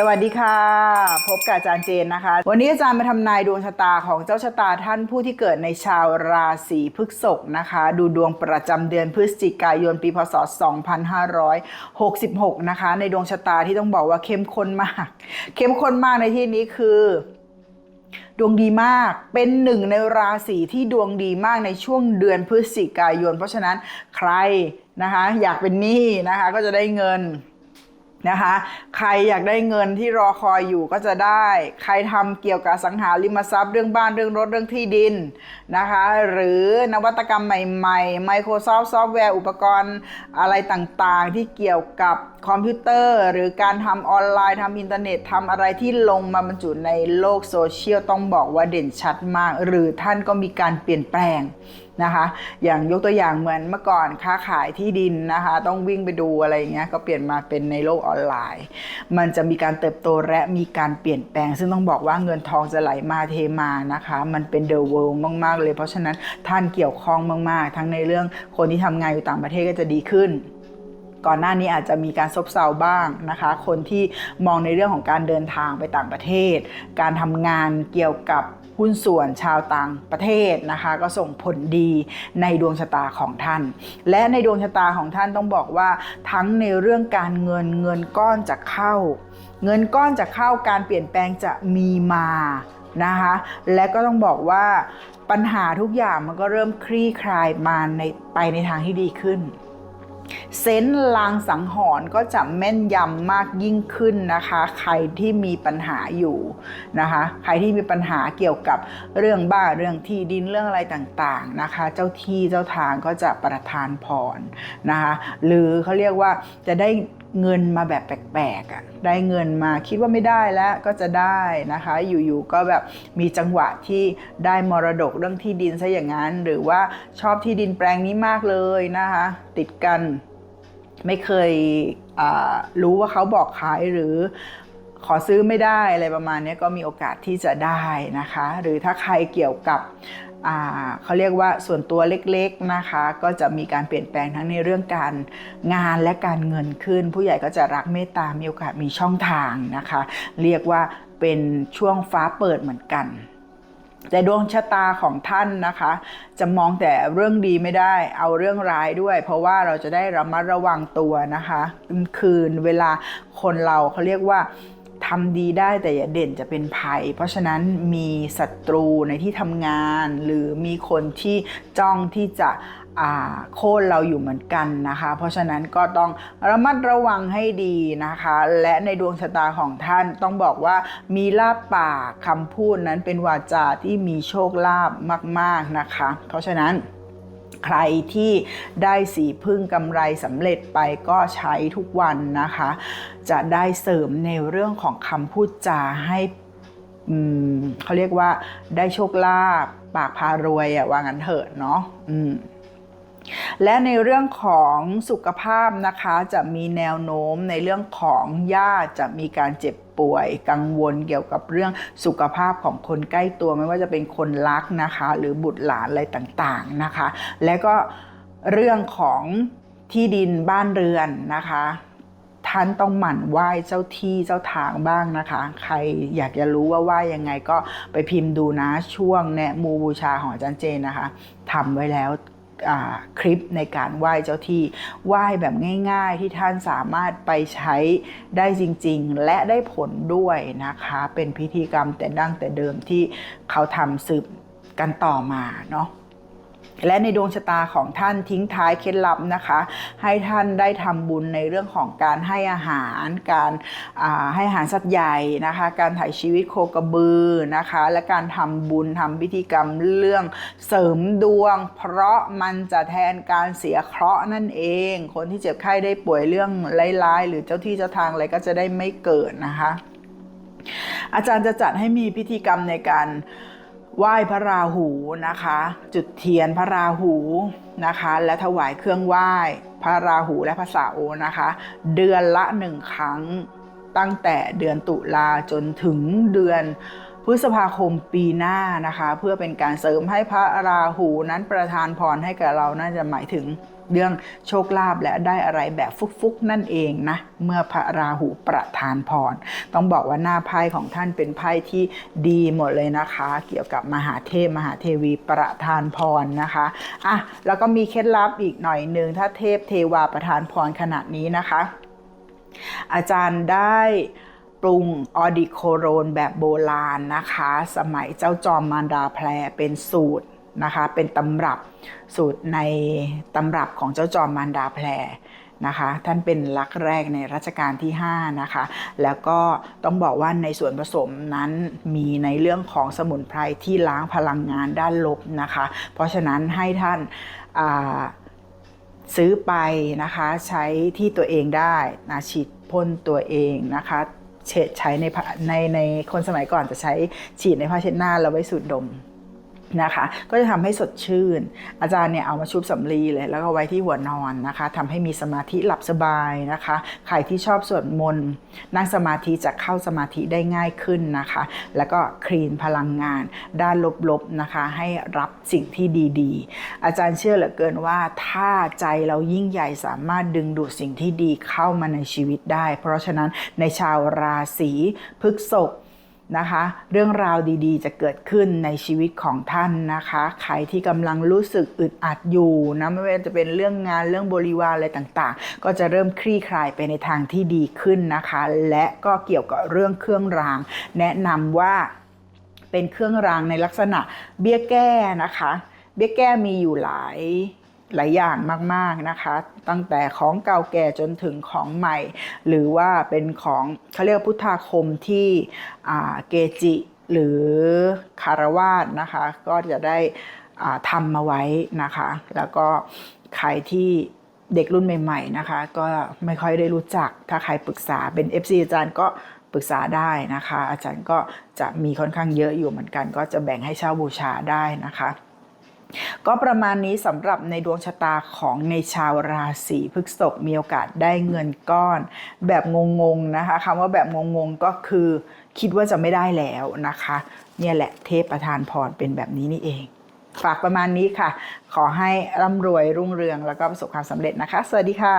สวัสดีค่ะ พบกับอาจารย์เจนนะคะ วันนี้อาจารย์มาทำนายดวงชะตาของเจ้าชะตาท่านผู้ที่เกิดในชาวราศีพฤษภนะคะ ดูดวงประจำเดือนพฤศจิกายนปีพศ 2566 นะคะ ในดวงชะตาที่ต้องบอกว่าเข้มข้นมาก เข้มข้นมากในที่นี้คือดวงดีมาก เป็นหนึ่งในราศีที่ดวงดีมากในช่วงเดือนพฤศจิกายน เพราะฉะนั้นใครนะคะอยากเป็นหนี้นะคะก็จะได้เงิน นะคะ ใครอยากได้เงินที่รอคอยอยู่ก็จะได้ ใครทำเกี่ยวกับสังหาริมทรัพย์เรื่องบ้านเรื่องรถเรื่องที่ดินนะคะ หรือนวัตกรรมใหม่ๆ Microsoft ซอฟต์แวร์อุปกรณ์อะไรต่างๆ ที่เกี่ยวกับคอมพิวเตอร์ หรือการทำออนไลน์ทำอินเทอร์เน็ตทำอะไรที่ลงมาบรรจุในโลกโซเชียลต้องบอกว่าเด่นชัดมาก หรือท่านก็มีการเปลี่ยนแปลง นะคะ อย่างยกตัวอย่างเหมือนเมื่อก่อนค้าขายที่ดินนะคะ ต้องวิ่งไปดูอะไรอย่างเงี้ยก็เปลี่ยนมาเป็นในโลกออนไลน์ มันจะมีการเติบโตและมีการเปลี่ยนแปลง ซึ่งต้องบอกว่าเงินทองจะไหลมาเทมานะคะ มันเป็นเดอะเวิลด์มาก ๆ เลย เพราะฉะนั้นท่านเกี่ยวข้องมาก ๆ ทั้งในเรื่องคนที่ทำงานอยู่ต่างประเทศก็จะดีขึ้นก่อนหน้านี้อาจจะมีการซบเซาบ้างนะคะ คนที่มองในเรื่องของการเดินทางไปต่างประเทศ การทำงานเกี่ยวกับ หุ้นส่วนชาวต่างประเทศนะคะ ก็ส่งผลดีในดวงชะตาของท่าน และในดวงชะตาของท่านต้องบอกว่าทั้งในเรื่องการเงินเงินก้อนจะเข้า เงินก้อนจะเข้าการเปลี่ยนแปลงจะมีมานะคะและก็ต้องบอกว่าปัญหาทุกอย่างมันก็เริ่มคลี่คลายมาในไปในทางที่ดีขึ้น เซนส์ลางสังหรณ์ก็จะแม่นยำมากยิ่งขึ้นนะคะ ใครที่มีปัญหาอยู่นะคะ ใครที่มีปัญหาเกี่ยวกับเรื่องบ้านเรื่องที่ดินเรื่องอะไรต่างๆนะคะ เจ้าที่เจ้าทางก็จะประทานพรนะคะ หรือเขาเรียกว่าจะได้ เงินมาแบบแปลกๆอะได้เงินมาคิดว่าไม่ได้แล้วก็จะได้นะคะ อยู่ๆก็แบบมีจังหวะที่ได้มรดกเรื่องที่ดินซะอย่างนั้น หรือว่าชอบที่ดินแปลงนี้มากเลยนะคะ ติดกันไม่เคยรู้ว่าเขาบอกขายหรือขอซื้อไม่ได้อะไรประมาณนี้ก็มีโอกาสที่จะได้นะคะ หรือถ้าใครเกี่ยวกับ เขาเรียกว่าส่วนตัวเล็กๆนะคะ ก็จะมีการเปลี่ยนแปลงทั้งในเรื่องการงานและการเงินขึ้น ผู้ใหญ่ก็จะรักเมตตา มีโอกาสมีช่องทางนะคะ เรียกว่าเป็นช่วงฟ้าเปิดเหมือนกันแต่ดวงชะตาของท่านนะคะ จะมองแต่เรื่องดีไม่ได้เอาเรื่องร้ายด้วย เพราะว่าเราจะได้ระมัดระวังตัวนะคะ คืนเวลาคนเราเขาเรียกว่า ทำดีได้แต่อย่าเด่นจะเป็นภัย เพราะฉะนั้นมีศัตรูในที่ทำงาน หรือมีคนที่จ้องที่จะอ่าโค่นเราอยู่เหมือนกันนะคะ เพราะฉะนั้นก็ต้องระมัดระวังให้ดีนะคะ และในดวงชะตาของท่านต้องบอกว่ามีลาบปากคำพูดนั้นเป็นวาจาที่มีโชคลาภมาก ๆนะคะ เพราะฉะนั้น ใครที่ได้สีพึ่งกำไรสำเร็จไปก็ใช้ทุกวันนะคะ จะได้เสริมในเรื่องของคำพูดจาให้เขาเรียกว่าได้โชคลาภปากพารวยอะว่างั้นเถอะเนาะอืม และในเรื่องของสุขภาพนะคะจะมีแนวโน้มในเรื่องของญาติจะมีการเจ็บป่วยกังวลเกี่ยวกับเรื่องสุขภาพของคนใกล้ตัวไม่ว่าจะเป็นคนรักนะคะ หรือบุตรหลานอะไรต่างๆนะคะ และก็เรื่องของที่ดินบ้านเรือนนะคะท่านต้องหมั่นไหว้เจ้าที่เจ้าทางบ้างนะคะ ใครอยากจะรู้ว่าไหว้ยังไงก็ไปพิมพ์ดูนะช่วงแนะมูบูชาของอาจารย์เจนนะคะทำไว้แล้ว คลิปในการไหว้เจ้าที่ไหว้แบบง่ายๆ ที่ท่านสามารถไปใช้ได้จริง ๆ และได้ผลด้วยนะคะ เป็นพิธีกรรมแต่ดั้งแต่เดิมที่เขาทำสืบกันต่อมาเนาะ และในดวงชะตาของท่านทิ้งท้ายเคล็ดลับนะคะ ให้ท่านได้ทำบุญในเรื่องของการให้อาหาร การให้อาหารสัตว์ใหญ่นะคะ การถ่ายชีวิตโคกระบือนะคะ และการทำบุญทำพิธีกรรมเรื่องเสริมดวง เพราะมันจะแทนการเสียเคราะห์นั่นเอง คนที่เจ็บไข้ได้ป่วยเรื่องร้ายๆ หรือเจ้าที่เจ้าทางอะไรก็จะได้ไม่เกิดนะคะ อาจารย์จะจัดให้มีพิธีกรรมในการ ไหว้พระราหูนะคะ จุดเทียนพระราหูนะคะ และถวายเครื่องไหว้พระราหูและพระเสานะคะ เดือนละหนึ่งครั้งตั้งแต่เดือนตุลาจนถึงเดือน พฤษภาคมปีหน้านะคะ เพื่อเป็นการเสริมให้พระราหูนั้นประทานพรให้กับเราน่าจะหมายถึงเรื่องโชคลาภและได้อะไรแบบฟุกๆนั่นเองนะ เมื่อพระราหูประทานพร ต้องบอกว่าหน้าไพ่ของท่านเป็นไพ่ที่ดีหมดเลยนะคะ เกี่ยวกับมหาเทพมหาเทวีประทานพรนะคะอะแล้วก็มีเคล็ดลับอีกหน่อยหนึ่งถ้าเทพเทวาประทานพรขนาดนี้นะคะ อาจารย์ได้ ปรุงออดิโคโรนแบบโบราณนะคะ สมัยเจ้าจอมมารดาแพรเป็นสูตรนะคะ เป็นตำรับสูตรในตำรับของเจ้าจอมมารดาแพรนะคะ ท่านเป็นลักแรกในรัชกาลที่ 5 นะคะ แล้วก็ต้องบอกว่าในส่วนผสมนั้นมีในเรื่องของสมุนไพรที่ล้างพลังงานด้านลบนะคะ เพราะฉะนั้นให้ท่านาซื้อไปนะคะ ใช้ที่ตัวเองได้นะฉีดพ่นตัวเองนะคะ เฉดใช้ในในในคนสมัยก่อนจะใช้ฉีดในผ้าเช็ดหน้าแล้วไว้สูดดม นะคะ ก็จะทำให้สดชื่น อาจารย์เนี่ยเอามาชุบสำลีเลย แล้วก็ไว้ที่หัวนอนนะคะทำให้มีสมาธิหลับสบายนะคะ ใครที่ชอบสวดมนต์นั่งสมาธิจะเข้าสมาธิได้ง่ายขึ้นนะคะ แล้วก็คลีนพลังงาน ด้านลบๆนะคะ ให้รับสิ่งที่ดีๆ อาจารย์เชื่อเหลือเกินว่าถ้าใจเรายิ่งใหญ่สามารถดึงดูดสิ่งที่ดีเข้ามาในชีวิตได้ เพราะฉะนั้นในชาวราศีพฤษภ นะคะ เรื่องราวดีๆ จะเกิดขึ้นในชีวิตของท่านนะคะ ใครที่กำลังรู้สึกอึดอัดอยู่นะไม่ว่าจะเป็นเรื่องงานเรื่องบริวารอะไรต่างๆ ก็จะเริ่มคลี่คลายไปในทางที่ดีขึ้นนะคะ และก็เกี่ยวกับเรื่องเครื่องราง แนะนำว่าเป็นเครื่องรางในลักษณะเบี้ยแก้นะคะ เบี้ยแก้มีอยู่หลาย หลายอย่างมากๆนะคะ ตั้งแต่ของเก่าแก่จนถึงของใหม่ หรือว่าเป็นของเขาเรียกพุทธาคมที่เกจิหรือคารวาสนะคะ ก็จะได้ทำมาไว้นะคะ แล้วก็ใครที่เด็กรุ่นใหม่ ๆนะคะ ก็ไม่ค่อยได้รู้จักถ้าใครปรึกษาเป็น FC อาจารย์ก็ปรึกษาได้นะคะ อาจารย์ก็จะมีค่อนข้างเยอะอยู่เหมือนกัน ก็จะแบ่งให้เช่าบูชาได้นะคะ ก็ประมาณนี้สำหรับในดวงชะตาของในชาวราศีพฤษภมีโอกาสได้เงินก้อน แบบงงๆนะคะคำว่าแบบงงๆก็คือคิดว่าจะไม่ได้แล้วนะคะ เนี่ยแหละเทพประธานพรเป็นแบบนี้นี่เอง ฝากประมาณนี้ค่ะ ขอให้ร่ำรวยรุ่งเรืองแล้วก็ประสบความสำเร็จนะคะ สวัสดีค่ะ